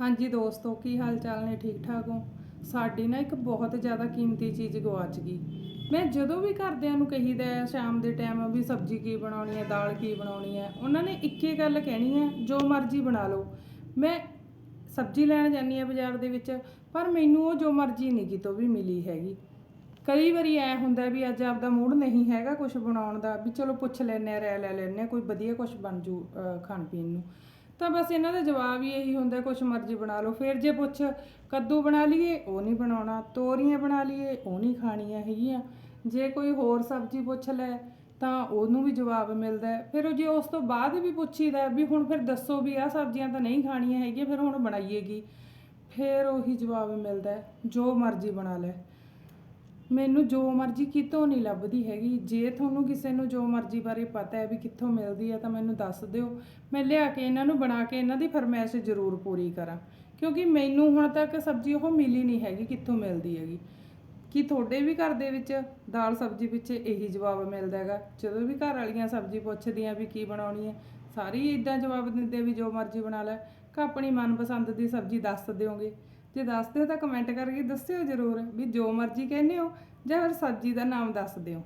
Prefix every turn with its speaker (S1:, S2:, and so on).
S1: ਹਾਂਜੀ ਦੋਸਤੋ, ਕੀ ਹਾਲ ਚਾਲ ਨੇ? ਠੀਕ ਠਾਕ ਹੋ? ਸਾਡੀ ਨਾ ਇੱਕ ਬਹੁਤ ਜ਼ਿਆਦਾ ਕੀਮਤੀ ਚੀਜ਼ ਗਵਾਚ ਗਈ। ਮੈਂ ਜਦੋਂ ਵੀ ਘਰਦਿਆਂ ਨੂੰ ਕਹੀਦਾ ਸ਼ਾਮ ਦੇ ਟਾਈਮ ਵੀ ਸਬਜ਼ੀ ਕੀ ਬਣਾਉਣੀ ਹੈ, ਦਾਲ ਕੀ ਬਣਾਉਣੀ ਹੈ, ਉਹਨਾਂ ਨੇ ਇੱਕੇ ਗੱਲ ਕਹਿਣੀ ਹੈ, ਜੋ ਮਰਜ਼ੀ ਬਣਾ ਲਓ। ਮੈਂ ਸਬਜ਼ੀ ਲੈਣ ਜਾਂਦੀ ਹਾਂ ਬਾਜ਼ਾਰ ਦੇ ਵਿੱਚ, ਪਰ ਮੈਨੂੰ ਉਹ ਜੋ ਮਰਜ਼ੀ ਨਹੀਂ ਕਿਤੋਂ ਵੀ ਮਿਲੀ ਹੈਗੀ। ਕਈ ਵਾਰੀ ਐ ਹੁੰਦਾ ਵੀ ਅੱਜ ਆਪਦਾ ਮੂਡ ਨਹੀਂ ਹੈਗਾ ਕੁਝ ਬਣਾਉਣ ਦਾ, ਵੀ ਚਲੋ ਪੁੱਛ ਲੈਨੇ ਆ ਰਹਿ ਲੈ ਲੈਨੇ ਆ ਕੋਈ ਵਧੀਆ ਕੁਝ ਬਣ ਜੂ ਖਾਣ ਪੀਣ ਨੂੰ। ਤਾਂ ਬਸ ਇਹਨਾਂ ਦਾ ਜਵਾਬ ਹੀ ਇਹੀ ਹੁੰਦਾ, ਕੁਛ ਮਰਜ਼ੀ ਬਣਾ ਲਓ। ਫਿਰ ਜੇ ਪੁੱਛ, ਕੱਦੂ ਬਣਾ ਲਈਏ, ਉਹ ਨਹੀਂ ਬਣਾਉਣਾ। ਤੋਰੀਆਂ ਬਣਾ ਲਈਏ, ਉਹ ਨਹੀਂ ਖਾਣੀਆਂ ਹੈਗੀਆਂ। ਜੇ ਕੋਈ ਹੋਰ ਸਬਜ਼ੀ ਪੁੱਛ ਲੈ, ਤਾਂ ਉਹਨੂੰ ਵੀ ਜਵਾਬ ਮਿਲਦਾ ਫਿਰ ਉਹ ਜੇ ਉਸ ਤੋਂ ਬਾਅਦ ਵੀ ਪੁੱਛੀਦਾ ਵੀ ਹੁਣ ਫਿਰ ਦੱਸੋ ਵੀ ਆਹ ਸਬਜ਼ੀਆਂ ਤਾਂ ਨਹੀਂ ਖਾਣੀਆਂ ਹੈਗੀਆਂ, ਫਿਰ ਹੁਣ ਬਣਾਈਏਗੀ ਫਿਰ ਉਹੀ ਜਵਾਬ ਮਿਲਦਾ ਜੋ ਮਰਜ਼ੀ ਬਣਾ ਲੈ। ਮੈਨੂੰ ਜੋ ਮਰਜ਼ੀ ਕਿਤੋਂ ਨਹੀਂ ਲੱਭਦੀ ਹੈਗੀ। ਜੇ ਤੁਹਾਨੂੰ ਕਿਸੇ ਨੂੰ ਜੋ ਮਰਜ਼ੀ ਬਾਰੇ ਪਤਾ ਹੈ ਵੀ ਕਿੱਥੋਂ ਮਿਲਦੀ ਹੈ, ਤਾਂ ਮੈਨੂੰ ਦੱਸ ਦਿਓ। ਮੈਂ ਲਿਆ ਕੇ ਇਹਨਾਂ ਨੂੰ ਬਣਾ ਕੇ ਇਹਨਾਂ ਦੀ ਫਰਮਾਇਸ਼ ਜ਼ਰੂਰ ਪੂਰੀ ਕਰਾਂ। ਕਿਉਂਕਿ ਮੈਨੂੰ ਹੁਣ ਤੱਕ ਸਬਜ਼ੀ ਉਹ ਮਿਲੀ ਨਹੀਂ ਹੈਗੀ ਕਿੱਥੋਂ ਮਿਲਦੀ ਹੈਗੀ। ਕੀ ਤੁਹਾਡੇ ਵੀ ਘਰ ਦੇ ਵਿੱਚ ਦਾਲ ਸਬਜ਼ੀ ਪਿੱਛੇ ਇਹੀ ਜਵਾਬ ਮਿਲਦਾ ਹੈਗਾ? ਜਦੋਂ ਵੀ ਘਰ ਵਾਲੀਆਂ ਸਬਜ਼ੀ ਪੁੱਛਦੀਆਂ ਵੀ ਕੀ ਬਣਾਉਣੀ ਹੈ, ਸਾਰੀ ਇਦਾਂ ਜਵਾਬ ਦਿੰਦੇ ਵੀ ਜੋ ਮਰਜ਼ੀ ਬਣਾ ਲੈ। ਕਿ ਆਪਣੀ ਮਨਪਸੰਦ ਦੀ ਸਬਜ਼ੀ ਦੱਸ ਦਿਓਗੇ। ਜੇ ਦੱਸਦੇ ਹੋ ਤਾਂ ਕਮੈਂਟ ਕਰਕੇ ਦੱਸਿਓ ਜ਼ਰੂਰ ਵੀ ਜੋ ਮਰਜ਼ੀ ਕਹਿੰਦੇ ਹੋ ਜਾਂ ਫਿਰ ਸਬਜ਼ੀ ਦਾ ਨਾਮ ਦੱਸ ਦਿਓ।